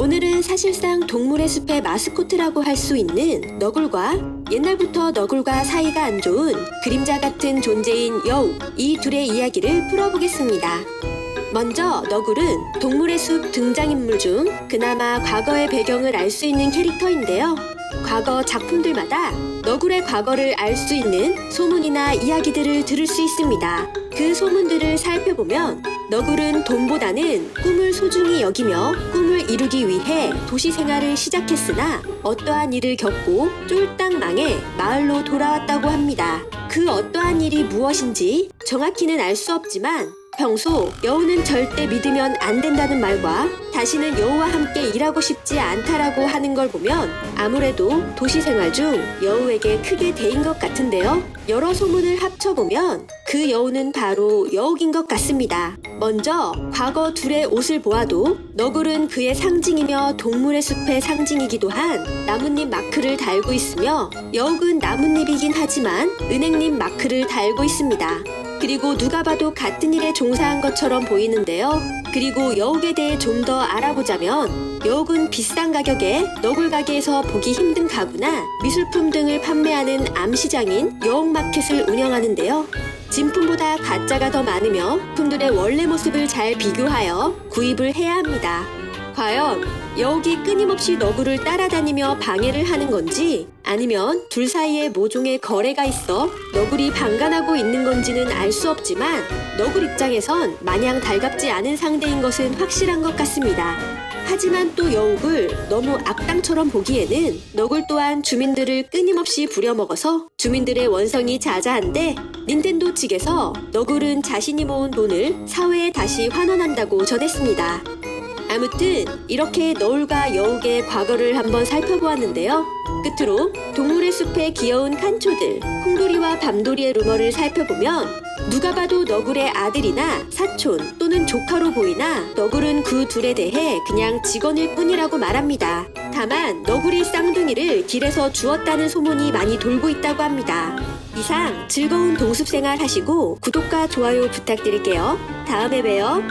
오늘은 사실상 동물의 숲의 마스코트라고 할 수 있는 너굴과 옛날부터 너굴과 사이가 안 좋은 그림자 같은 존재인 여우 이 둘의 이야기를 풀어보겠습니다. 먼저 너굴은 동물의 숲 등장인물 중 그나마 과거의 배경을 알 수 있는 캐릭터인데요. 과거 작품들마다 너굴의 과거를 알 수 있는 소문이나 이야기들을 들을 수 있습니다. 그 소문들을 살펴보면 너굴은 돈보다는 꿈을 소중히 여기며 꿈을 이루기 위해 도시 생활을 시작했으나 어떠한 일을 겪고 쫄딱 망해 마을로 돌아왔다고 합니다. 그 어떠한 일이 무엇인지 정확히는 알 수 없지만 평소 여우는 절대 믿으면 안 된다는 말과 다시는 여우와 함께 일하고 싶지 않다라고 하는 걸 보면 아무래도 도시 생활 중 여우에게 크게 대인 것 같은데요. 여러 소문을 합쳐보면 그 여우는 바로 여우인 것 같습니다. 먼저 과거 둘의 옷을 보아도 너굴은 그의 상징이며 동물의 숲의 상징이기도 한 나뭇잎 마크를 달고 있으며 여욱은 나뭇잎이긴 하지만 은행잎 마크를 달고 있습니다. 그리고 누가 봐도 같은 일에 종사한 것처럼 보이는데요. 그리고 여욱에 대해 좀 더 알아보자면 여욱은 비싼 가격에 너굴 가게에서 보기 힘든 가구나 미술품 등을 판매하는 암시장인 여욱마켓을 운영하는데요. 진품보다 가짜가 더 많으며 품들의 원래 모습을 잘 비교하여 구입을 해야 합니다. 과연 여욱이 끊임없이 너구를 따라다니며 방해를 하는 건지 아니면 둘 사이에 모종의 거래가 있어 너구리 방관하고 있는 건지는 알 수 없지만 너굴 입장에선 마냥 달갑지 않은 상대인 것은 확실한 것 같습니다. 하지만 또 여욱을 너무 악당처럼 보기에는 너굴 또한 주민들을 끊임없이 부려먹어서 주민들의 원성이 자자한데 닌텐도 측에서 너굴은 자신이 모은 돈을 사회에 다시 환원한다고 전했습니다. 아무튼 이렇게 너울과 여욱의 과거를 한번 살펴보았는데요. 끝으로 동물의 숲의 귀여운 칸초들, 콩돌이와 밤돌이의 루머를 살펴보면 누가 봐도 너굴의 아들이나 사촌 또는 조카로 보이나 너굴은 그 둘에 대해 그냥 직원일 뿐이라고 말합니다. 다만 너구리 쌍둥이를 길에서 주었다는 소문이 많이 돌고 있다고 합니다. 이상 즐거운 동숲 생활 하시고 구독과 좋아요 부탁드릴게요. 다음에 봬요.